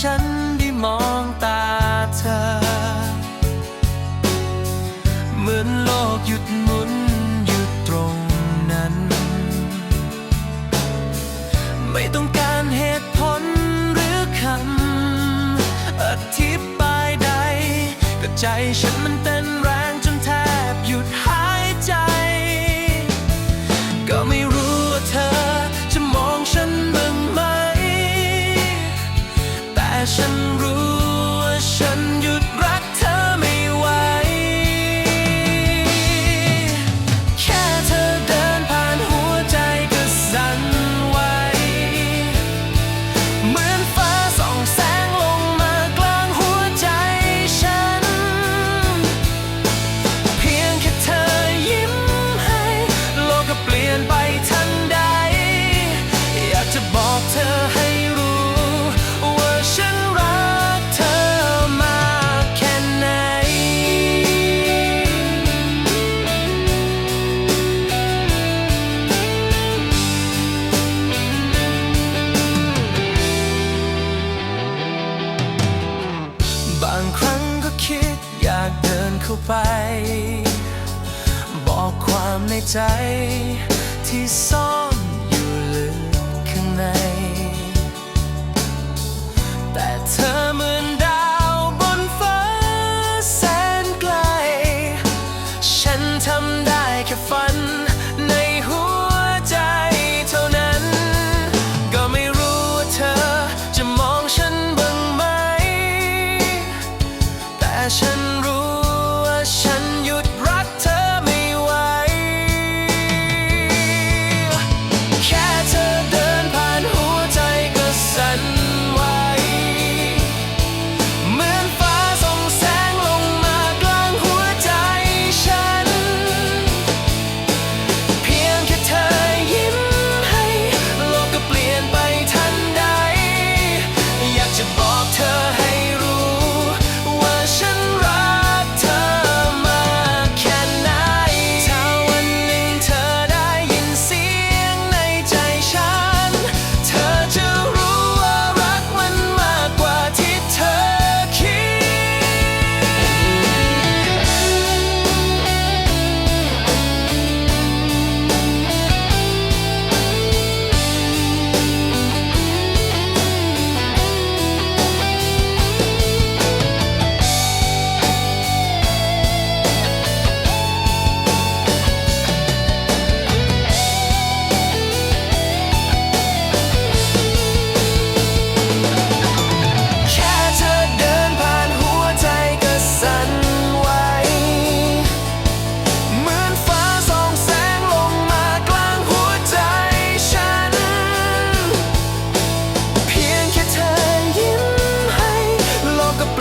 ฉันได้มองตาเธอ เหมือนโลกหยุดหมุนหยุดตรงนั้น ไม่ต้องการเหตุผลหรือคำอธิบายใดก็ใจฉันมันเต้น ฉันรู้ เข้าไป บอกความในใจ ที่ซ่อนอยู่ลึกข้างใน แต่เธอเหมือนดาวบนฟ้าแสนไกล ฉันทำได้แค่ฝันในหัวใจเท่านั้น ก็ไม่รู้ว่าเธอจะมองฉันบ้างไหม แต่ฉัน Shine.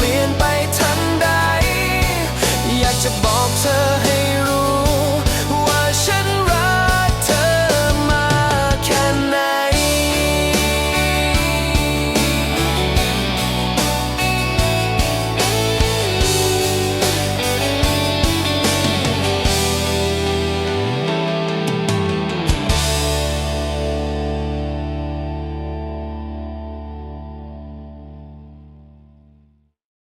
been by